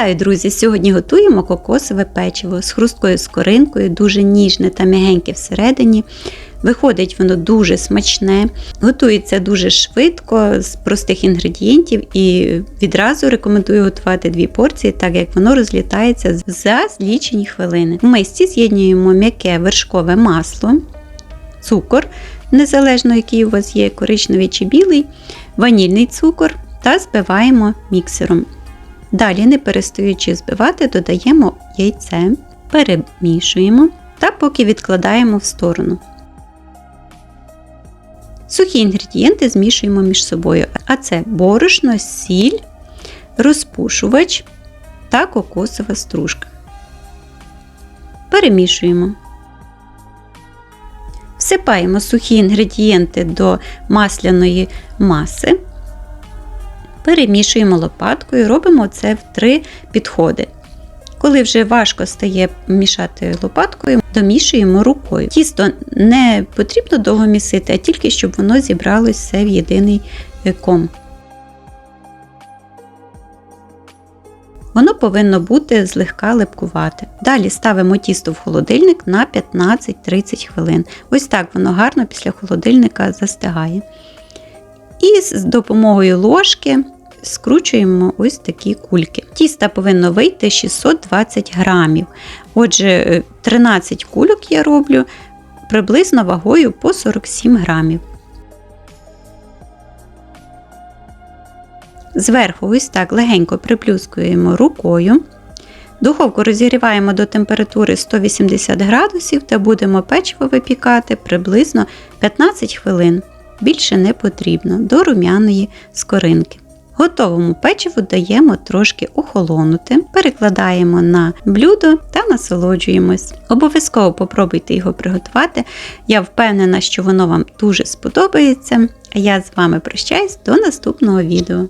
Вітаю, друзі! Сьогодні готуємо кокосове печиво з хрусткою скоринкою, дуже ніжне та м'ягеньке всередині. Виходить воно дуже смачне, готується дуже швидко з простих інгредієнтів і відразу рекомендую готувати дві порції, так як воно розлітається за лічені хвилини. В мисці з'єднуємо м'яке вершкове масло, цукор, незалежно який у вас є, коричневий чи білий, ванільний цукор та збиваємо міксером. Далі, не перестаючи збивати, додаємо яйце, перемішуємо та поки відкладаємо в сторону. Сухі інгредієнти змішуємо між собою, а це борошно, сіль, розпушувач та кокосова стружка. Перемішуємо. Всипаємо сухі інгредієнти до масляної маси. Перемішуємо лопаткою, робимо це в три підходи. Коли вже важко стає мішати лопаткою, домішуємо рукою. Тісто не потрібно довго місити, а тільки щоб воно зібралось все в єдиний ком. Воно повинно бути злегка липкувати. Далі ставимо тісто в холодильник на 15-30 хвилин. Ось так воно гарно після холодильника застигає. І з допомогою ложки скручуємо ось такі кульки. Тіста повинно вийти 620 грамів. Отже, 13 кульок я роблю приблизно вагою по 47 грамів. Зверху ось так легенько приплюскуємо рукою. Духовку розігріваємо до температури 180 градусів та будемо печиво випікати приблизно 15 хвилин. Більше не потрібно до рум'яної скоринки. Готовому печиву даємо трошки охолонути, перекладаємо на блюдо та насолоджуємось. Обов'язково попробуйте його приготувати. Я впевнена, що воно вам дуже сподобається. А я з вами прощаюсь до наступного відео.